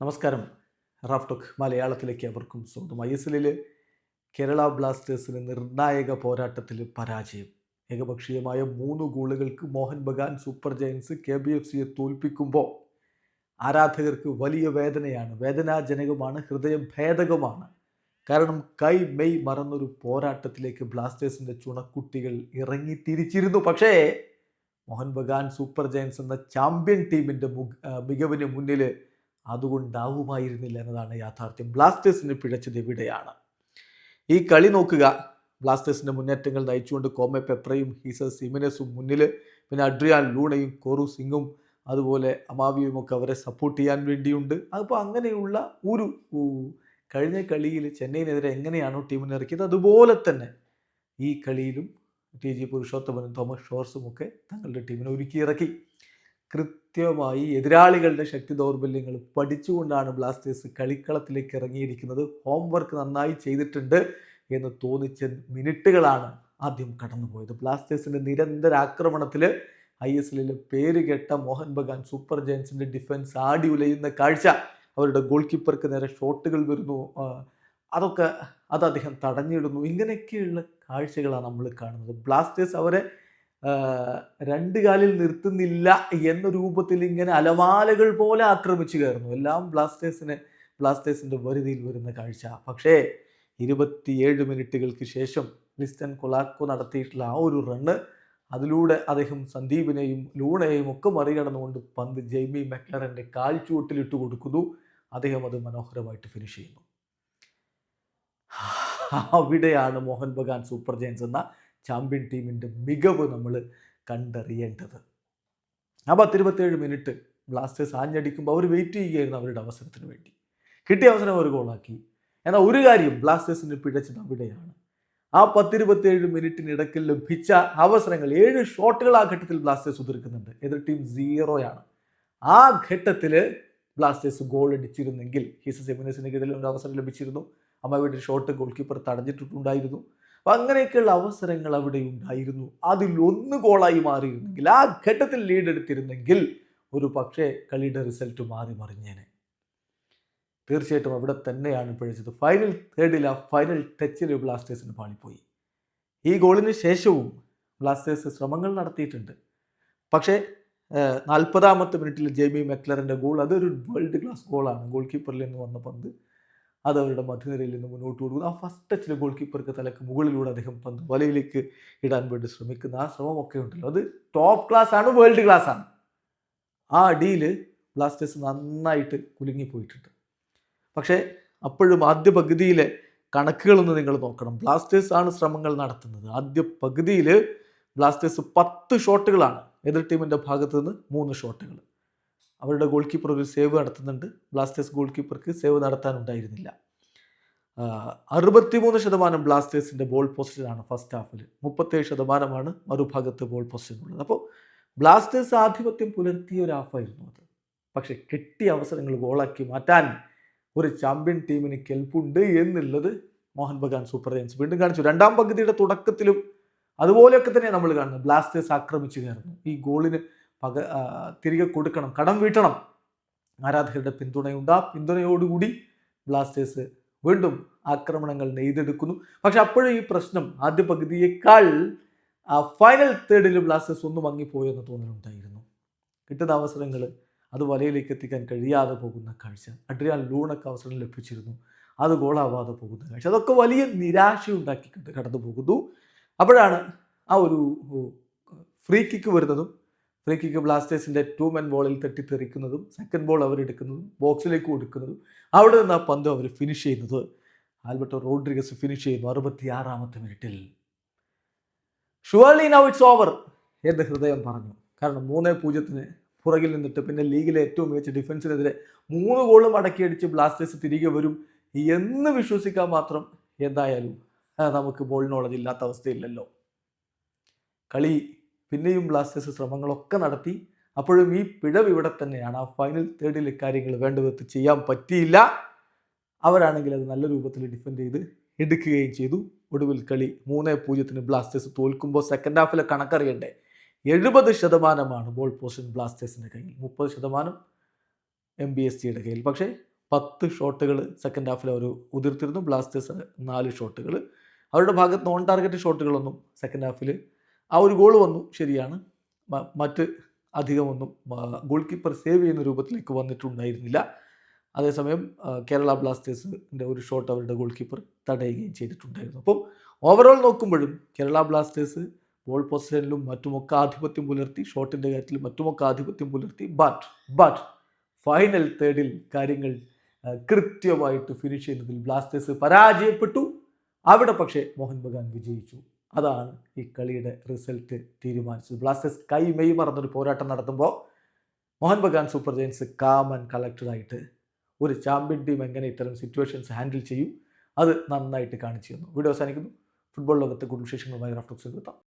നമസ്കാരം. Raf talk മലയാളത്തിലേക്ക് അവർക്കും സ്വന്തം ഐ എസ് എല്ലിൽ കേരള ബ്ലാസ്റ്റേഴ്സിന് നിർണായക പോരാട്ടത്തിൽ പരാജയം. ഏകപക്ഷീയമായ മൂന്ന് ഗോളുകൾക്ക് Mohan Bagan super giants K B F സിയെ തോൽപ്പിക്കുമ്പോൾ ആരാധകർക്ക് വലിയ വേദനയാണ്. വേദനാജനകമാണ് ഹൃദയം ഭേദകമാണ്. കാരണം കൈ മെയ് മറന്നൊരു പോരാട്ടത്തിലേക്ക് ബ്ലാസ്റ്റേഴ്സിന്റെ ചുണക്കുട്ടികൾ ഇറങ്ങി തിരിച്ചിരുന്നു. പക്ഷേ മോഹൻ ബഗാൻ സൂപ്പർ ജയൻസ് എന്ന ചാമ്പ്യൻ ടീമിന്റെ മികവിന് മുന്നിൽ അതുകൊണ്ടാവുമായിരുന്നില്ല എന്നതാണ് യാഥാർത്ഥ്യം. ബ്ലാസ്റ്റേഴ്സിന് പിഴച്ചത് എവിടെയാണ്? ഈ കളി നോക്കുക. ബ്ലാസ്റ്റേഴ്സിന്റെ മുന്നേറ്റങ്ങൾ നയിച്ചുകൊണ്ട് കോമെ പെപ്രയും ഹീസ സിമിനസും മുന്നിൽ. പിന്നെ അഡ്രിയാൻ ലൂണയും കോറു സിംഗും അതുപോലെ അമാവിയും ഒക്കെ അവരെ സപ്പോർട്ട് ചെയ്യാൻ വേണ്ടിയുണ്ട്. അപ്പോൾ അങ്ങനെയുള്ള ഒരു കഴിഞ്ഞ കളിയിൽ ചെന്നൈയിനെതിരെ എങ്ങനെയാണോ ടീമിനെ ഇറക്കിയത്? അതുപോലെ തന്നെ ഈ കളിയിലും ടി ജി പുരുഷോത്തമനും തോമസ് ഷോർസും ഒക്കെ തങ്ങളുടെ ടീമിനെ ഒരുക്കി ഇറക്കി. കൃത്യമായി എതിരാളികളുടെ ശക്തി ദൗർബല്യങ്ങൾ പഠിച്ചുകൊണ്ടാണ് ബ്ലാസ്റ്റേഴ്സ് കളിക്കളത്തിലേക്ക് ഇറങ്ങിയിരിക്കുന്നത്. ഹോംവർക്ക് നന്നായി ചെയ്തിട്ടുണ്ട് എന്ന് തോന്നിച്ച മിനിറ്റുകളാണ് ആദ്യം കടന്നുപോയത്. ബ്ലാസ്റ്റേഴ്സിന്റെ നിരന്തര ആക്രമണത്തിൽ ഐ എസ് എല്ലിലെ പേര് കേട്ട മോഹൻ ബഗാൻ സൂപ്പർ ജയൻസിന്റെ ഡിഫൻസ് ആടി ഉലയുന്ന കാഴ്ച അവരുടെ ഗോൾ കീപ്പർക്ക് നേരെ ഷോട്ടുകൾ വരുന്നു. അതൊക്കെ അത് അദ്ദേഹം തടഞ്ഞിടുന്നു. ഇങ്ങനെയൊക്കെയുള്ള കാഴ്ചകളാണ് നമ്മൾ കാണുന്നത്. ബ്ലാസ്റ്റേഴ്സ് അവരെ രണ്ട് കാലിൽ നിർത്തുന്നില്ല എന്ന രൂപത്തിൽ ഇങ്ങനെ അലമാലകൾ പോലെ ആക്രമിച്ചു കയറുന്നു. എല്ലാം ബ്ലാസ്റ്റേഴ്സിന് ബ്ലാസ്റ്റേഴ്സിന്റെ വരുതിയിൽ വരുന്ന കാഴ്ച. പക്ഷേ ഇരുപത്തിയേഴ് മിനിറ്റുകൾക്ക് ശേഷം ലിസ്റ്റൻ കൊളാക്കോ നടത്തിയിട്ടുള്ള ആ ഒരു റണ്ണ് അതിലൂടെ അദ്ദേഹം സന്ദീപിനെയും ലൂണയെയും ഒക്കെ മറികടന്നുകൊണ്ട് പന്ത് ജെയ്മി മെക്ലറിന്റെ കാൽ കൊടുക്കുന്നു. അദ്ദേഹം അത് മനോഹരമായിട്ട് ഫിനിഷ് ചെയ്യുന്നു. അവിടെയാണ് മോഹൻ ബഗാൻ സൂപ്പർ ജയൻസ് എന്ന ചാമ്പ്യൻ ടീമിന്റെ മികവ് നമ്മൾ കണ്ടറിയേണ്ടത്. ആ പത്തിരുപത്തേഴ് മിനിറ്റ് ബ്ലാസ്റ്റേഴ്സ് ആഞ്ഞടിക്കുമ്പോൾ അവർ വെയിറ്റ് ചെയ്യുകയായിരുന്നു അവരുടെ അവസരത്തിന് വേണ്ടി. കിട്ടിയ അവസരം അവർ ഗോളാക്കി എന്നാൽ ഒരു കാര്യം ബ്ലാസ്റ്റേഴ്സിന് പിഴച്ചത് അവിടെയാണ്. ആ പത്തിരുപത്തേഴ് മിനിറ്റിനിടയ്ക്ക് ലഭിച്ച അവസരങ്ങൾ ഏഴ് ഷോട്ടുകൾ ആ ഘട്ടത്തിൽ ബ്ലാസ്റ്റേഴ്സ് ഉതിർക്കുന്നുണ്ട്. എതിർ ടീം സീറോയാണ് ആ ഘട്ടത്തിൽ ബ്ലാസ്റ്റേഴ്സ് ഗോൾ അടിച്ചിരുന്നെങ്കിൽ ഹിസസ് കീഴിൽ ഒരു അവസരം ലഭിച്ചിരുന്നു. അമ്മയുടെ ഷോട്ട് ഗോൾ കീപ്പർ തടഞ്ഞിട്ടുണ്ടായിരുന്നു. അപ്പം അങ്ങനെയൊക്കെയുള്ള അവസരങ്ങൾ അവിടെ ഉണ്ടായിരുന്നു. അതിൽ ഒന്ന് ഗോളായി മാറിയിരുന്നെങ്കിൽ ആ ഘട്ടത്തിൽ ലീഡ് എടുത്തിരുന്നെങ്കിൽ ഒരു പക്ഷേ കളിയുടെ റിസൾട്ട് മാറി മറിഞ്ഞേനെ. തീർച്ചയായിട്ടും അവിടെ തന്നെയാണ് പിഴച്ചത്. ഫൈനൽ തേർഡിൽ ആ ഫൈനൽ ടച്ചിൽ ബ്ലാസ്റ്റേഴ്സിന് പാളിപ്പോയി. ഈ ഗോളിന് ശേഷവും ബ്ലാസ്റ്റേഴ്സ് ശ്രമങ്ങൾ നടത്തിയിട്ടുണ്ട്. പക്ഷേ നാൽപ്പതാമത്തെ മിനിറ്റിൽ ജെയ്മി മെക്ലറിന്റെ ഗോൾ അതൊരു വേൾഡ് ക്ലാസ് ഗോളാണ് ഗോൾ കീപ്പറിൽ നിന്ന് വന്ന പന്ത് അത് അവരുടെ മധ്യനിരയിൽ നിന്ന് മുന്നോട്ട് കൊടുക്കുന്നു ആ ഫസ്റ്റ് ടച്ചിൽ ഗോൾ കീപ്പർക്ക് തലക്ക് മുകളിലൂടെ അദ്ദേഹം പന്ത് വലയിലേക്ക് ഇടാൻ വേണ്ടി ശ്രമിക്കുന്ന ആ ശ്രമമൊക്കെ ഉണ്ടല്ലോ. അത് ടോപ്പ് ക്ലാസ് ആണ് വേൾഡ് ക്ലാസ് ആണ്. ആ അടിയിൽ ബ്ലാസ്റ്റേഴ്സ് നന്നായിട്ട് കുലുങ്ങിപ്പോയിട്ടുണ്ട്. പക്ഷേ അപ്പോഴും ആദ്യ പകുതിയിലെ കണക്കുകളൊന്ന് നിങ്ങൾ നോക്കണം. ബ്ലാസ്റ്റേഴ്സ് ആണ് ശ്രമങ്ങൾ നടത്തുന്നത്. ആദ്യ പകുതിയിൽ ബ്ലാസ്റ്റേഴ്സ് പത്ത് ഷോട്ടുകളാണ് എതിർ ടീമിന്റെ ഭാഗത്ത് നിന്ന് മൂന്ന് ഷോട്ടുകൾ അവരുടെ ഗോൾ കീപ്പർ ഒരു സേവ് നടത്തുന്നുണ്ട്. ബ്ലാസ്റ്റേഴ്സ് ഗോൾ കീപ്പർക്ക് സേവ് നടത്താനുണ്ടായിരുന്നില്ല. അറുപത്തിമൂന്ന് ശതമാനം ബ്ലാസ്റ്റേഴ്സിന്റെ ബോൾ പൊസിഷനാണ് ഫസ്റ്റ് ഹാഫിൽ മുപ്പത്തേഴ് ശതമാനമാണ് മറുഭാഗത്ത് ബോൾ പൊസിഷൻ ഉള്ളത്. അപ്പോൾ ബ്ലാസ്റ്റേഴ്സ് ആധിപത്യം പുലർത്തിയ ഒരു ഹാഫായിരുന്നു അത്. പക്ഷേ കിട്ടിയ അവസരങ്ങൾ ഗോളാക്കി മാറ്റാൻ ഒരു ചാമ്പ്യൻ ടീമിന് കെൽപ്പുണ്ട് എന്നുള്ളത് മോഹൻ ബഗാൻ സൂപ്പർ ജയൻസ് വീണ്ടും കാണിച്ചു. രണ്ടാം പകുതിയുടെ തുടക്കത്തിലും അതുപോലെയൊക്കെ തന്നെ നമ്മൾ കാണുന്നത്. ബ്ലാസ്റ്റേഴ്സ് ആക്രമിച്ചു കയറുന്നു. ഈ ഗോളിന് പക തിരികെ കൊടുക്കണം. കടം വീട്ടണം. ആരാധകരുടെ പിന്തുണയുണ്ട്. ആ പിന്തുണയോടുകൂടി ബ്ലാസ്റ്റേഴ്സ് വീണ്ടും ആക്രമണങ്ങൾ നെയ്തെടുക്കുന്നു. പക്ഷെ അപ്പോഴും ഈ പ്രശ്നം ആദ്യ പകുതിയേക്കാൾ ഫൈനൽ തേർഡിൽ ബ്ലാസ്റ്റേഴ്സ് ഒന്ന് മങ്ങിപ്പോയെന്ന് തോന്നലുണ്ടായിരുന്നു. കിട്ടുന്ന അവസരങ്ങൾ അത് വലയിലേക്ക് എത്തിക്കാൻ കഴിയാതെ പോകുന്ന കാഴ്ച. അഡ്രിയാൻ ലൂണക്ക് അവസരം ലഭിച്ചിരുന്നു. അത് ഗോളാവാതെ പോകുന്ന കാഴ്ച. അതൊക്കെ വലിയ നിരാശയുണ്ടാക്കിക്കൊണ്ട് കടന്നു പോകുന്നു അപ്പോഴാണ് ആ ഒരു ഫ്രീ കിക്ക് വരുന്നതും ഫ്രീ കിക്ക് ബ്ലാസ്റ്റേഴ്സിന്റെ ടു മെൻ ബോളിൽ തട്ടിത്തെറിക്കുന്നതും സെക്കൻഡ് ബോൾ അവരെടുക്കുന്നതും ബോക്സിലേക്ക് കൊടുക്കുന്നതും അവിടെ നിന്ന് ആ പന്ത് അവർ ഫിനിഷ് ചെയ്യുന്നത്. ആൽബർട്ടോ റോഡ്രിഗസ് ഫിനിഷ് ചെയ്യുന്നു അറുപത്തിയാറാമത്തെ മിനിറ്റിൽ ഷുവർലി നൗ ഇറ്റ്സ് ഓവർ എന്ന് ഹൃദയം പറഞ്ഞു. കാരണം മൂന്നേ പൂജ്യത്തിന് പുറകിൽ നിന്നിട്ട് പിന്നെ ലീഗിലെ ഏറ്റവും മികച്ച ഡിഫൻസിനെതിരെ മൂന്ന് ഗോളും അടക്കിയടിച്ച് ബ്ലാസ്റ്റേഴ്സ് തിരികെ വരും. എന്ന് വിശ്വസിക്കാൻ മാത്രം എന്തായാലും നമുക്ക് ബോൾ നോളജ് ഇല്ലാത്ത അവസ്ഥയില്ലല്ലോ. കളി പിന്നെയും ബ്ലാസ്റ്റേഴ്സ് ശ്രമങ്ങളൊക്കെ നടത്തി. അപ്പോഴും ഈ പിഴവ് ഇവിടെ തന്നെയാണ്. ആ ഫൈനൽ തേർഡിൽ കാര്യങ്ങൾ വേണ്ട വിധത്ത് ചെയ്യാൻ പറ്റിയില്ല. അവരാണെങ്കിൽ അത് നല്ല രൂപത്തിൽ ഡിഫെൻഡ് ചെയ്ത് എടുക്കുകയും ചെയ്തു. ഒടുവിൽ കളി മൂന്ന് പൂജ്യത്തിന് ബ്ലാസ്റ്റേഴ്സ് തോൽക്കുമ്പോൾ സെക്കൻഡ് ഹാഫിലെ കണക്കറിയണ്ടേ? എഴുപത് ശതമാനമാണ് ബോൾ പൊസിഷൻ ബ്ലാസ്റ്റേഴ്സിന്റെ കയ്യിൽ. മുപ്പത് ശതമാനം എം ബി എസ് ജിയുടെ കയ്യിൽ. പക്ഷേ പത്ത് ഷോട്ടുകൾ സെക്കൻഡ് ഹാഫിൽ അവർ ഉതിർത്തിരുന്നു. ബ്ലാസ്റ്റേഴ്സ് നാല് ഷോട്ടുകൾ അവരുടെ ഭാഗത്ത് നോൺ ടാർഗറ്റ് ഷോട്ടുകളൊന്നും സെക്കൻഡ് ഹാഫിൽ ആ ഒരു ഗോൾ വന്നു. ശരിയാണ്. മറ്റ് അധികമൊന്നും ഗോൾ കീപ്പർ സേവ് ചെയ്യുന്ന രൂപത്തിലേക്ക് വന്നിട്ടുണ്ടായിരുന്നില്ല. അതേസമയം കേരള ബ്ലാസ്റ്റേഴ്സിന്റെ ഒരു ഷോട്ട് അവരുടെ ഗോൾ കീപ്പർ തടയുകയും ചെയ്തിട്ടുണ്ടായിരുന്നു. അപ്പം ഓവറോൾ നോക്കുമ്പോഴും കേരള ബ്ലാസ്റ്റേഴ്സ് ബോൾ പൊസിഷനിലും മറ്റുമൊക്കെ ആധിപത്യം പുലർത്തി ഷോട്ടിന്റെ കാര്യത്തിലും മറ്റുമൊക്കെ ആധിപത്യം പുലർത്തി ബട്ട് ബട്ട് ഫൈനൽ തേർഡിൽ കാര്യങ്ങൾ കൃത്യമായിട്ട് ഫിനിഷ് ചെയ്യുന്നതിൽ ബ്ലാസ്റ്റേഴ്സ് പരാജയപ്പെട്ടു. അവിടെ പക്ഷേ മോഹൻ ബഗാൻ വിജയിച്ചു. അതാണ് ഈ കളിയുടെ റിസൾട്ട് തീരുമാനിച്ചത്. ബ്ലാസ്റ്റേഴ്സ് കൈ മെയ് മറന്നൊരു പോരാട്ടം നടത്തുമ്പോൾ മോഹൻ ബഗാൻ സൂപ്പർ ജയൻസ് കാമൻ കളക്ടറായിട്ട് ഒരു ചാമ്പ്യൻ ടീം എങ്ങനെ ഇത്തരം സിറ്റുവേഷൻസ് ഹാൻഡിൽ ചെയ്യും അത് നന്നായിട്ട് കാണിച്ചു തന്നു. വീഡിയോ അവസാനിക്കുന്നു. ഫുട്ബോൾ ലോകത്തെ കൂടുതൽ വിശേഷങ്ങളുമായി റഫ്റ്റോക്സ് എത്താം.